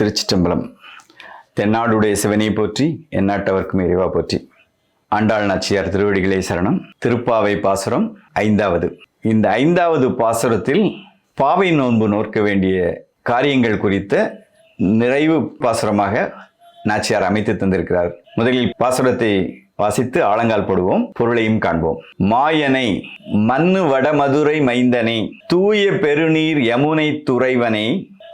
திருச்சிற்றம்பலம். தென்னாடுடைய சிவனை போற்றி எந்நாட்டவர்க்கும் இறைவா போற்றி. ஆண்டாள் நாச்சியார் திருவடிகளே சரணம். திருப்பாவை பாசுரம் ஐந்தாவது. இந்த ஐந்தாவது பாசுரத்தில் பாவை நோன்பு நோற்க வேண்டிய காரியங்கள் குறித்த நிறைவு பாசுரமாக நாச்சியார் அமைத்து தந்திருக்கிறார். முதலில் பாசுரத்தை வாசித்து ஆழங்கால் போடுவோம் பொருளையும் காண்போம். மாயனை மண்ணு வடமதுரை மைந்தனை தூய பெருநீர் யமுனை துறைவனை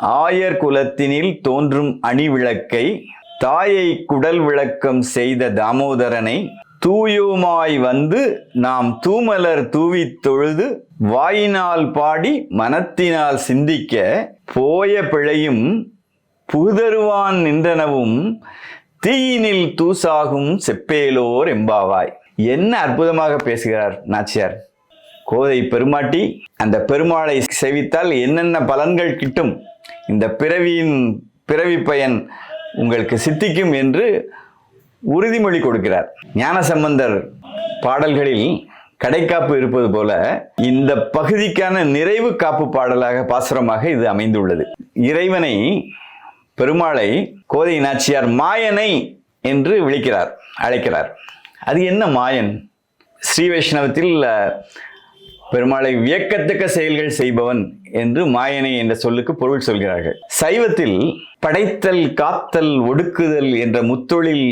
ஆயர் குலத்தினில் தோன்றும் அணிவிளக்கை தாயை குடல் விளக்கம் செய்த தாமோதரனை தூயோமாய் வந்து நாம் தூமலர் தூவி தொழுது வாயினால் பாடி மனத்தினால் சிந்திக்க போய பிழையும் புகுதருவான் நின்றனவும் தீயினில் தூசாகும் செப்பேலோர் எம்பாவாய். என்ன அற்புதமாக பேசுகிறார் நாச்சியார். கோதை பெருமாட்டி அந்த பெருமாளை செவித்தால் என்னென்ன பலன்கள் கிட்டும்? இந்த பிறவியின் பிறவி பயன் உங்களுக்கு சித்திக்கும் என்று உறுதிமொழி கொடுக்கிறார். ஞானசம்பந்தர் பாடல்களில் கடைக்காப்பு இருப்பது போல இந்த பகுதிக்கான நிறைவு காப்பு பாடலாக பாசுரமாக இது அமைந்துள்ளது. இறைவனை பெருமாளை கோதை நாச்சியார் மாயனை என்று விழிக்கிறார் அழைக்கிறார். அது என்ன மாயன்? ஸ்ரீ வைஷ்ணவத்தில் பெருமாளை வியக்கத்தக்க செயல்கள் செய்பவன் என்று மாயனை என்ற சொல்லுக்கு பொருள் சொல்கிறார்கள். சைவத்தில் படைத்தல் காத்தல் ஒடுக்குதல் என்ற முத்தொழில்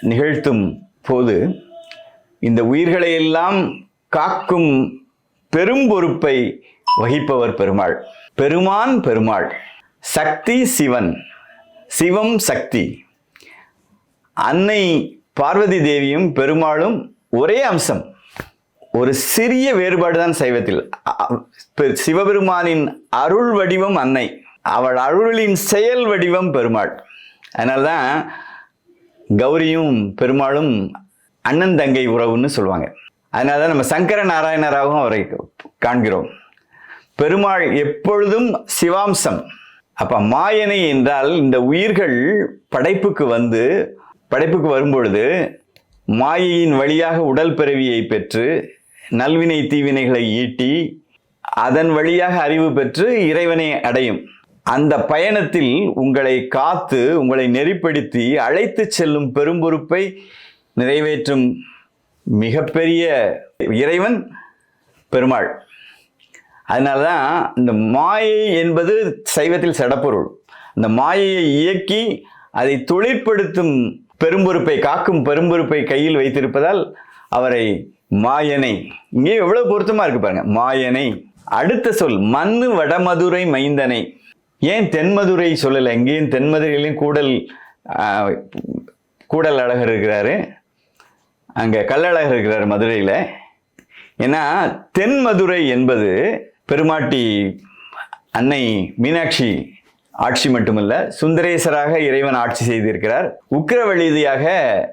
நிகழ்த்தும் போது இந்த உயிர்களை எல்லாம் காக்கும் பெரும் பொறுப்பை வகிப்பவர் பெருமாள். பெருமான் பெருமாள் சக்தி சிவன் சிவம் சக்தி. அன்னை பார்வதி தேவியும் பெருமாளும் ஒரே அம்சம். ஒரு சிறிய வேறுபாடு தான் சைவத்தில் சிவபெருமானின் அருள் வடிவம் அன்னை அவள் அருளின் செயல் வடிவம் பெருமாள். அதனால்தான் கௌரியும் பெருமாளும் அண்ணன் தங்கை உறவுன்னு சொல்லுவாங்க. அதனால தான் நம்ம சங்கர நாராயணராகவும் அவரை காண்கிறோம். பெருமாள் எப்பொழுதும் சிவாம்சம். அப்போ மாயனை என்றால் இந்த உயிர்கள் படைப்புக்கு வந்து படைப்புக்கு வரும்பொழுது மாயையின் வழியாக உடல் பிறவியை பெற்று நல்வினை தீவினைகளை ஈட்டி அதன் வழியாக அறிவு பெற்று இறைவனை அடையும். அந்த பயணத்தில் உங்களை காத்து உங்களை நெறிப்படுத்தி அழைத்துச் செல்லும் பெரும்பொறுப்பை நிறைவேற்றும் மிகப்பெரிய இறைவன் பெருமாள். அதனால தான் இந்த மாயை என்பது சைவத்தில் சடப்பொருள். இந்த மாயையை இயக்கி அதை தொழிற்படுத்தும் பெரும்பொறுப்பை காக்கும் பெரும்பொறுப்பை கையில் வைத்திருப்பதால் அவரை மாயனை. இங்கே எவ்வளவு பொருத்தமா இருக்கு பாருங்க. மாயனை. அடுத்த சொல் மண்ணு வடமதுரை மைந்தனை. ஏன் தென்மதுரை சொல்லலை? எங்கேயும் தென்மதுரையிலையும் கூடல் கூடல் அழகர் இருக்கிறாரு. அங்கே கல்லழகர் இருக்கிறார் மதுரையில். ஏன்னா தென்மதுரை என்பது பெருமாட்டி அன்னை மீனாட்சி ஆட்சி மட்டுமல்ல சுந்தரேசராக இறைவன் ஆட்சி செய்திருக்கிறார். உக்கிரவழிதியாக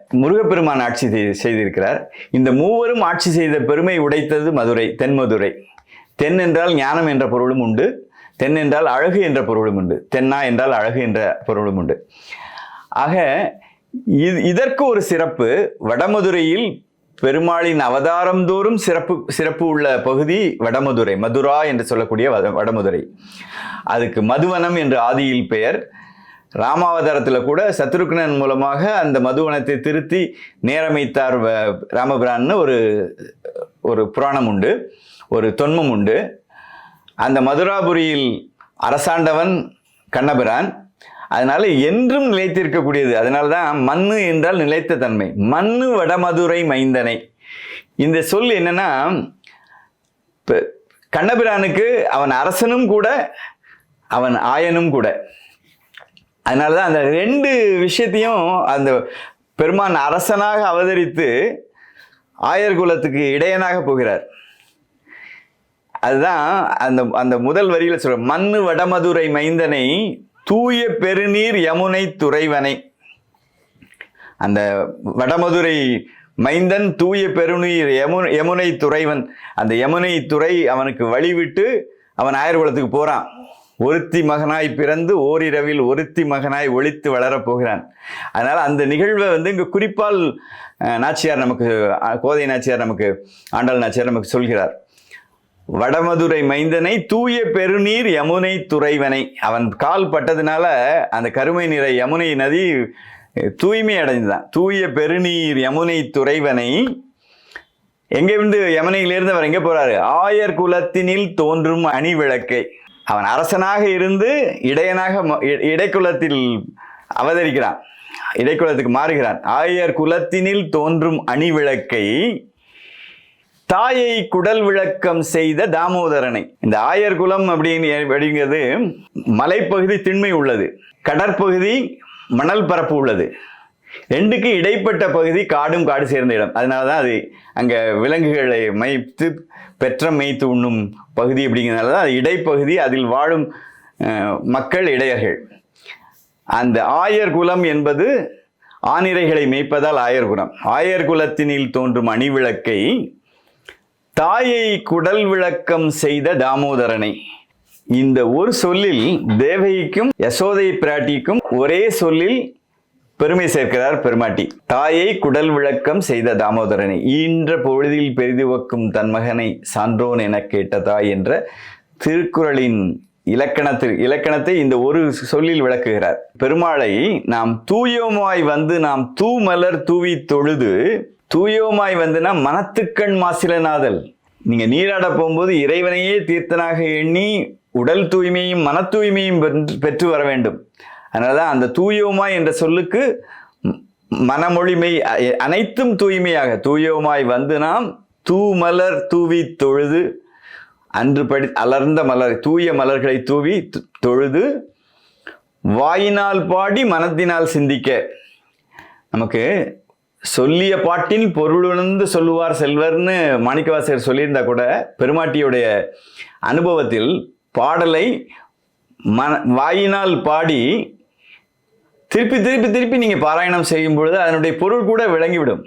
முருகப்பெருமான் ஆட்சி செய்திருக்கிறார். இந்த மூவரும் ஆட்சி செய்த பெருமை உடைத்தது மதுரை தென்மதுரை தென் என்றால் ஞானம் என்ற பொருளும் உண்டு. தென் என்றால் அழகு என்ற பொருளும் உண்டு. தென்னா என்றால் அழகு என்ற பொருளும் உண்டு. ஆக இது இதற்கு ஒரு சிறப்பு வடமதுரையில் பெருமாளின் அவதாரம் தோறும் சிறப்பு சிறப்பு உள்ள பகுதி வடமதுரை மதுரா என்று சொல்லக்கூடிய வடமதுரை. அதுக்கு மதுவனம் என்று ஆதியில் பெயர். ராமாவதாரத்தில் கூட சத்ருக்னன் மூலமாக அந்த மதுவனத்தை திருத்தி நேரமைத்தார் வ- ராமபிரான்னு ஒரு ஒரு புராணம் உண்டு ஒரு தொன்மம் உண்டு. அந்த மதுராபுரியில் அரசாண்டவன் கண்ணபிரான். அதனால என்றும் நிலைத்திருக்கக்கூடியது. அதனால தான் மண்ணு என்றால் நிலைத்த தன்மை. மண்ணு வடமதுரை மைந்தனை. இந்த சொல் என்னன்னா கண்ணபிரானுக்கு அவன் அரசனும் கூட அவன் ஆயனும் கூட. அதனால தான் அந்த ரெண்டு விஷயத்தையும் அந்த பெருமான் அரசனாக அவதரித்து ஆயர் குலத்துக்கு இடையனாக போகிறார். அதுதான் அந்த அந்த முதல் வரியில் சொல்ற மண்ணு வடமதுரை மைந்தனை தூய பெருநீர் யமுனை துறைவனை. அந்த வடமதுரை மைந்தன் தூய பெருநீர் யமு யமுனை துறைவன். அந்த யமுனை துறை அவனுக்கு வழிவிட்டு அவன் ஆயர்குலத்துக்கு போகிறான் ஒருத்தி மகனாய் பிறந்து ஓரிரவில் ஒருத்தி மகனாய் ஒழித்து வளரப் போகிறான். அந்த நிகழ்வை வந்து இங்கே குறிப்பால் நாச்சியார் நமக்கு கோதை நாச்சியார் நமக்கு ஆண்டாள் நாச்சியார் நமக்கு சொல்கிறார். வடமதுரை மைந்தனை தூய பெருநீர் யமுனை துறைவனை. அவன் கால் பட்டதுனால அந்த கருமை நிற யமுனை நதி தூய்மை அடைந்தான் தூய பெருநீர் யமுனை துறைவனை. எங்கேருந்து யமுனையிலிருந்து அவர் எங்கே போகிறாரு ஆயர் குலத்தினில் தோன்றும் அணி விளக்கை அவன் அரசனாக இருந்து இடையனாக ம- இடைக்குலத்தில் அவதரிக்கிறான். இடைக்குலத்துக்கு மாறுகிறான். ஆயர் குலத்தினில் தோன்றும் அணி விளக்கை தாயை குடல் விளக்கம் செய்த தாமோதரனை. இந்த ஆயர் குலம் அப்படின்னு அப்படிங்கிறது மலைப்பகுதி திண்மை உள்ளது. கடற்பகுதி மணல் பரப்பு உள்ளது. ரெண்டுக்கு இடைப்பட்ட பகுதி காடும் காடு சேர்ந்த இடம். அதனால தான் அது அங்கே விலங்குகளை மேய்த்து பெற்ற மெய்த்து உண்ணும் பகுதி அப்படிங்கிறதுனால தான் அது இடைப்பகுதி அதில் வாழும் மக்கள் இடையர்கள். அந்த ஆயர் குலம் என்பது ஆனிரைகளை மேய்ப்பதால் ஆயர் குலம். ஆயர் குலத்தினில் தோன்றும் அணிவிளக்கை தாயை குடல் விளக்கம் செய்த தாமோதரனை. இந்த ஒரு சொல்லில் தேவகிக்கும் யசோதை பிராட்டிக்கும் ஒரே சொல்லில் பெருமை சேர்க்கிறார் பெருமாட்டி. தாயை குடல் விளக்கம் செய்த தாமோதரனை ஈன்ற பொழுதில் பெரிதுவக்கும் தன் மகனை சான்றோன் என கேட்ட தாய் என்ற திருக்குறளின் இலக்கணத்தில் இலக்கணத்தை இந்த ஒரு சொல்லில் விளக்குகிறார். பெருமாளை நாம் தூயோமாய் வந்து நாம் தூமலர் தூவி தொழுது தூயோமாய் வந்துனா மனத்துக்கண் மாசிலனாதல் நீங்க நீராட போகும்போது இறைவனையே தீர்த்தனாக எண்ணி உடல் தூய்மையும் மன தூய்மையும் பெற்று- பெற்று வர வேண்டும். அதனாலதான் அந்த தூயோமாய் என்ற சொல்லுக்கு மனமொழிமை அனைத்தும் தூய்மையாக. தூயோமாய் வந்து நாம் தூமலர் தூவி தொழுது அன்று படி அலர்ந்த மலர் தூய மலர்களை தூவி தொழுது வாயினால் பாடி மனத்தினால் சிந்திக்க. நமக்கு சொல்லிய பாட்டின் பொருளுணர்ந்து சொல்லுவார் செல்வர்னு மாணிக்கவாசகர் சொல்லியிருந்தா கூட பெருமாட்டியுடைய அனுபவத்தில் பாடலை மன வாயினால் பாடி திருப்பி திருப்பி திருப்பி நீங்கள் பாராயணம் செய்யும் பொழுது அதனுடைய பொருள் கூட விளங்கிவிடும்.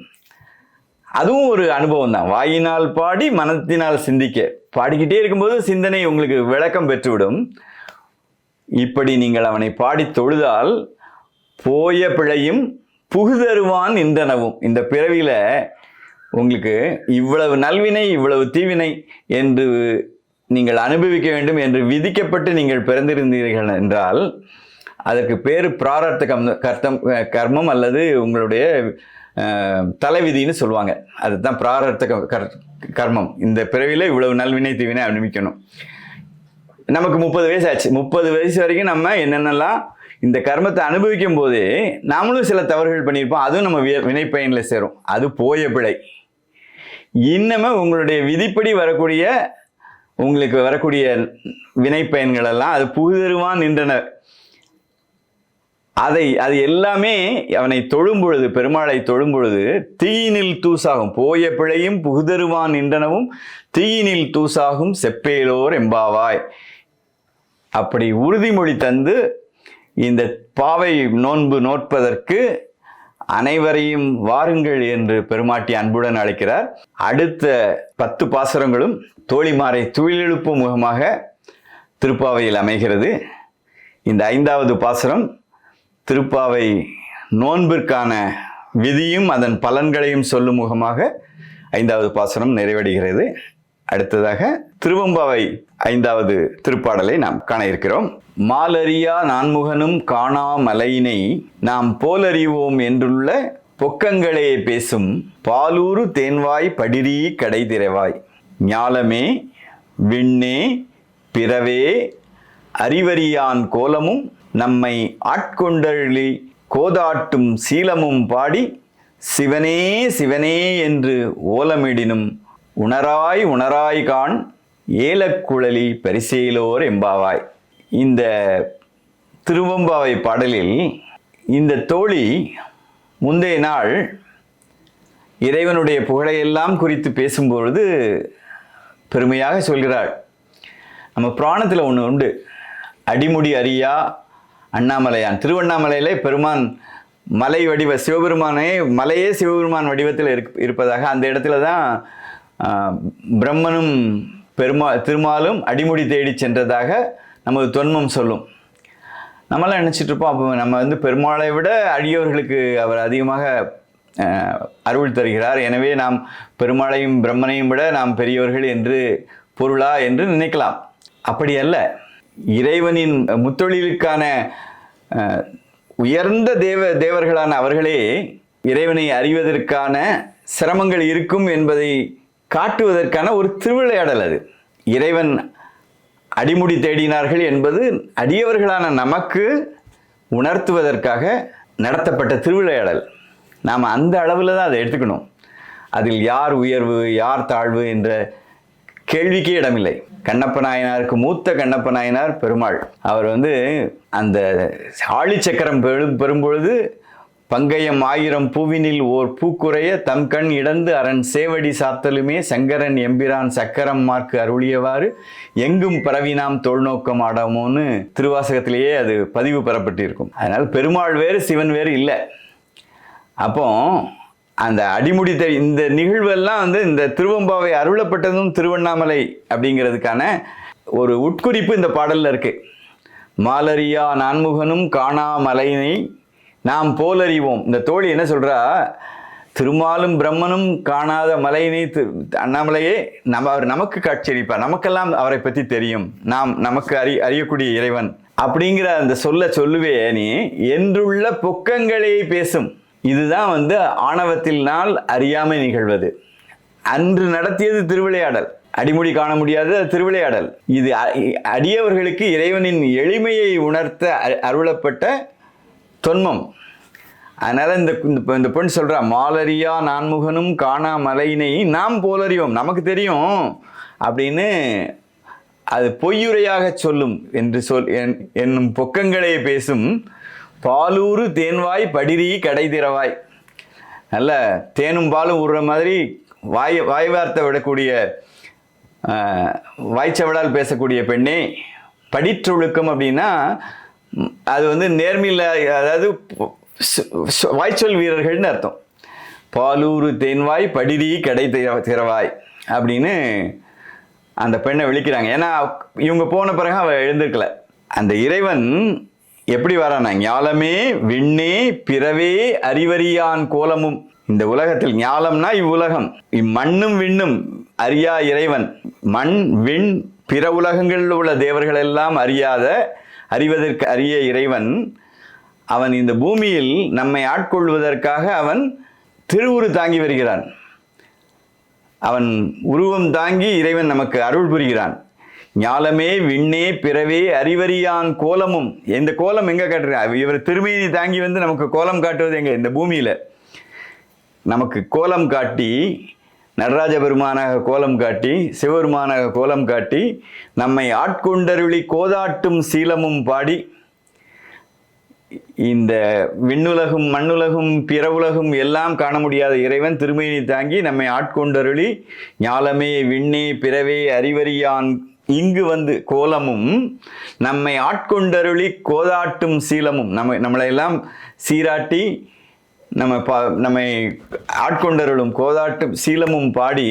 அதுவும் ஒரு அனுபவம் தான். வாயினால் பாடி மனத்தினால் சிந்திக்க. பாடிக்கிட்டே இருக்கும்போது சிந்தனை உங்களுக்கு விளக்கம் பெற்றுவிடும். இப்படி நீங்கள் அவனை பாடி தொழுதால் போய பிழையும் புகுதருவான் என்றனவும் இந்த பிறவியில் உங்களுக்கு இவ்வளவு நல்வினை இவ்வளவு தீவினை என்று நீங்கள் அனுபவிக்க வேண்டும் என்று விதிக்கப்பட்டு நீங்கள் பிறந்திருந்தீர்கள் என்றால் அதற்கு பேர் பிராரத்த கம் கர்த்தம் கர்மம் அல்லது உங்களுடைய தலைவிதின்னு சொல்லுவாங்க. அதுதான் பிராரத்த கர்- கர்மம். இந்த பிறவியில் இவ்வளவு நல்வினை தீவினை அனுபவிக்கணும். நமக்கு முப்பது வயசு ஆச்சு. முப்பது வயசு வரைக்கும் நம்ம என்னென்னலாம் இந்த கர்மத்தை அனுபவிக்கும் போதே நாமளும் சில தவறுகள் பண்ணியிருப்போம் அதுவும் நம்ம வி- வினைப்பயனில் சேரும். அது போய பிழை. இன்னமே உங்களுடைய விதிப்படி வரக்கூடிய உங்களுக்கு வரக்கூடிய வினைப்பயன்கள் எல்லாம் அது புகுதெருவான் நின்றன. அதை அது எல்லாமே அவனை தொழும் பொழுது பெருமாளை தொழும் பொழுது தீயினில் தூசாகும். போய பிழையும் புகுதருவான் நின்றனவும் தீயினில் தூசாகும் செப்பேலோர் எம்பாவாய். அப்படி உறுதிமொழி தந்து இந்த பாவை நோன்பு நோற்பதற்கு அனைவரையும் வாருங்கள் என்று பெருமாட்டி அன்புடன் அழைக்கிறார். அடுத்த பத்து பாசுரங்களும் தோழிமாரை துயிலெழுப்பும் முகமாக திருப்பாவையில் அமைகிறது. இந்த ஐந்தாவது பாசுரம் திருப்பாவை நோன்பிற்கான விதியும் அதன் பலன்களையும் சொல்லும் முகமாக ஐந்தாவது பாசுரம் நிறைவடைகிறது. அடுத்ததாக திருவம்பாவை ஐந்தாவது திருப்பாடலை நாம் காண இருக்கிறோம். மாலறியா நான்முகனும் காணாமலையினை நாம் போலறிவோம் என்றுள்ள பொக்கங்களே பேசும் பாலூரு தேன்வாய் படிரி கடை திறவாய் ஞாலமே விண்ணே பிறவே அறிவறியான் கோலமும் நம்மை ஆட்கொண்டழி கோதாட்டும் சீலமும் பாடி சிவனே சிவனே என்று ஓலமிடினும் உணராய் உணராய் கான் ஏலக்குழலி பரிசேலோர் எம்பாவாய். இந்த திருவம்பாவை பாடலில் இந்த தோழி முந்தைய நாள் இறைவனுடைய புகழையெல்லாம் குறித்து பேசும்பொழுது பெருமையாக சொல்கிறாள். நம்ம புராணத்தில் ஒன்று உண்டு. அடிமுடி அரியா அண்ணாமலையான். திருவண்ணாமலையிலே பெருமான் மலை வடிவ சிவபெருமானே மலையே சிவபெருமான் வடிவத்தில் இருப்பதாக அந்த இடத்துல தான் பிரம்மனும் பெருமா திருமாலும் அடிமுடி தேடி சென்றதாக நமது தொன்மம் சொல்லும். நம்மளாம் நினச்சிட்ருப்போம் அப்போ நம்ம வந்து பெருமாளை விட அடியோர்களுக்கு அவர் அதிகமாக அருள் தருகிறார். எனவே நாம் பெருமாளையும் பிரம்மனையும் விட நாம் பெரியவர்கள் என்று பொருளா என்று நினைக்கலாம். அப்படி அல்ல. இறைவனின் முத்தொழிலுக்கான உயர்ந்த தேவ தேவர்களான அவர்களே இறைவனை அறிவதற்கான சிரமங்கள் இருக்கும் என்பதை காட்டுவதற்கான ஒரு திருவிளையாடல் அது. இறைவன் அடிமுடி தேடினார்கள் என்பது அடியவர்களான நமக்கு உணர்த்துவதற்காக நடத்தப்பட்ட திருவிளையாடல். நாம் அந்த அளவில் தான் அதை எடுத்துக்கணும். அதில் யார் உயர்வு யார் தாழ்வு என்ற கேள்விக்கே இடமில்லை. கண்ணப்ப நாயனாருக்கு மூத்த கண்ணப்ப நாயனார் பெருமாள். அவர் வந்து அந்த ஆழி சக்கரம் பெரும் பெறும்பொழுது பங்கயம் ஆயிரம் பூவினில் ஓர் பூக்குறைய தம் கண் இடந்து அரண் சேவடி சாத்தலுமே சங்கரன் எம்பிரான் சக்கரம் மார்க்கு அருளியவாறு எங்கும் பரவினாம் தொல்நோக்கம் ஆடாமோன்னு திருவாசகத்திலேயே அது பதிவு பெறப்பட்டிருக்கும். அதனால் பெருமாள் வேறு சிவன் வேறு இல்லை. அப்போ அந்த அடிமுடி தெ- இந்த நிகழ்வெல்லாம் வந்து இந்த திருவம்பாவை அருளப்பட்டதும் திருவண்ணாமலை அப்படிங்கிறதுக்கான ஒரு உட்குறிப்பு இந்த பாடலில் இருக்குது மாலரியா நான்முகனும் காணா மலையினை நாம் போலறிவோம். இந்த தோழி என்ன சொல்றா? திருமாலும் பிரம்மனும் காணாத மலையினை அண்ணாமலையே நம்ம அவர் நமக்கு காட்சியளிப்பார் நமக்கெல்லாம் அவரை பற்றி தெரியும். நாம் நமக்கு அறி அறியக்கூடிய இறைவன். அப்படிங்கிற அந்த சொல்ல சொல்லுவே நீ என்றுள்ள பொக்கங்களை பேசும். இதுதான் வந்து ஆணவத்தில் நாள் அறியாமை நிகழ்வது. அன்று நடத்தியது திருவிளையாடல். அடிமுடி காண முடியாத திருவிளையாடல். இது அடியவர்களுக்கு இறைவனின் எளிமையை உணர்த்த அ- அருளப்பட்ட தொன்மம். அதனால் இந்த இந்த- பெண் சொல்கிறா மாலரியா நான்முகனும் காணா மலையினை நாம் போலறிவோம் நமக்கு தெரியும் அப்படின்னு அது பொய்யுரையாக சொல்லும் என்று சொல் என்- என்னும் பொக்கங்களே பேசும். பாலூறு தேன்வாய் படிரி கடை திறவாய். நல்ல தேனும் பாலும் விடுற மாதிரி வாய் வாய் வார்த்தை விடக்கூடிய வாய்ச்சவடால் பேசக்கூடிய பெண்ணே. படிற்றொழுக்கம் அப்படின்னா அது வந்து நேர்மையில் அதாவது வாய்ச்சொல் வீரர்கள்னு அர்த்தம். பாலூரு தேன்வாய் படிரி கடை திற- திறவாய் அப்படின்னு அந்த பெண்ணை விழிக்கிறாங்க. ஏன்னா இவங்க போன பிறகு அவள் எழுந்திருக்கல. அந்த இறைவன் எப்படி வரானா ஞாலமே விண்ணே பிறவே அறிவறியான் கோலமும். இந்த உலகத்தில் ஞாலம்னா இவ்வுலகம். இம்மண்ணும் விண்ணும் அறியா இறைவன். மண் விண் பிற உலகங்களில் உள்ள தேவர்கள் எல்லாம் அறியாத அறிவதற்கு அறிய இறைவன் அவன் இந்த பூமியில் நம்மை ஆட்கொள்வதற்காக அவன் திருவுரு தாங்கி வருகிறான். அவன் உருவம் தாங்கி இறைவன் நமக்கு அருள் புரிகிறான். ஞாலமே விண்ணே பிறவே அறிவறியான் கோலமும். இந்த கோலம் எங்கே காட்டுறான் இவர் திருமேனி தாங்கி வந்து நமக்கு கோலம் காட்டுவது எங்கே? இந்த பூமியில். நமக்கு கோலம் காட்டி நடராஜ பெருமானாக கோலம் காட்டி சிவபெருமானாக கோலம் காட்டி நம்மை ஆட்கொண்டருளி கோதாட்டும் சீலமும் பாடி இந்த விண்ணுலகும் மண்ணுலகும் பிறவுலகும் எல்லாம் காண முடியாத இறைவன் திருமையினை தாங்கி நம்மை ஆட்கொண்டருளி ஞாலமே விண்ணே பிறவே அறிவறியான் இங்கு வந்து கோலமும் நம்மை ஆட்கொண்டருளி கோதாட்டும் சீலமும். நம்ம நம்மளை எல்லாம் சீராட்டி நம்ம பா நம்மை ஆட்கொண்டருளும் கோதாட்டு சீலமும் பாடி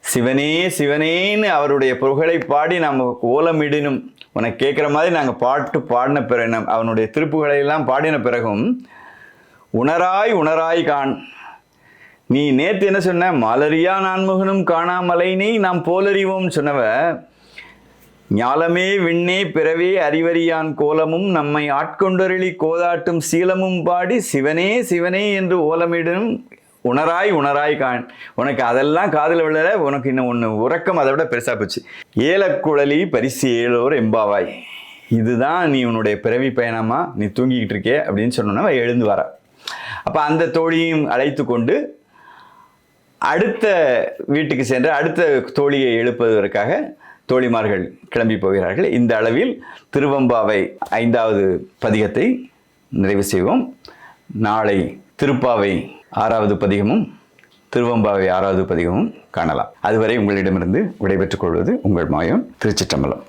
சிவனே சிவனேன்னு அவருடைய புகழை பாடி நம்ம ஓலமிடினும். உனக்கு கேட்குற மாதிரி நாங்கள் பாட்டு பாடின பிறகு நம் அவனுடைய திருப்புகளை எல்லாம் பாடின பிறகும் உணராய் உணராய் காண். நீ நேற்று என்ன சொன்ன? மலரியா நான்முகனும் நீ நாம் போலறிவோம் சொன்னவ ஞாலமே விண்ணே பிறவே அறிவறியான் கோலமும் நம்மை ஆட்கொண்டொருளி கோதாட்டும் சீலமும் பாடி சிவனே சிவனே என்று ஓலமிடும் உணராய் உணராய் காண். உனக்கு அதெல்லாம் காதில் விழல உனக்கு இன்னும் ஒன்று உறக்கம் அதை விட பெருசாக போச்சு. ஏலக்குழலி பரிசு ஏழோர் எம்பாவாய். இதுதான் நீ உன்னுடைய பிறவி பயணமாக நீ தூங்கிக்கிட்டு இருக்கே அப்படின்னு சொன்னோன்னா எழுந்து வர. அப்போ அந்த தோழியும் அழைத்து கொண்டு அடுத்த வீட்டுக்கு சென்று அடுத்த தோழியை எழுப்புவதற்காக தோழிமார்கள் கிளம்பி போகிறார்கள். இந்த அளவில் திருவம்பாவை ஐந்தாவது பதிகத்தை நிறைவு செய்வோம். நாளை திருப்பாவை ஆறாவது பதிகமும் திருவம்பாவை ஆறாவது பதிகமும் காணலாம். அதுவரை உங்களிடமிருந்து விடைபெற்றுக் கொள்வது உங்கள் மாயம் திருச்சிற்றம்பலம்.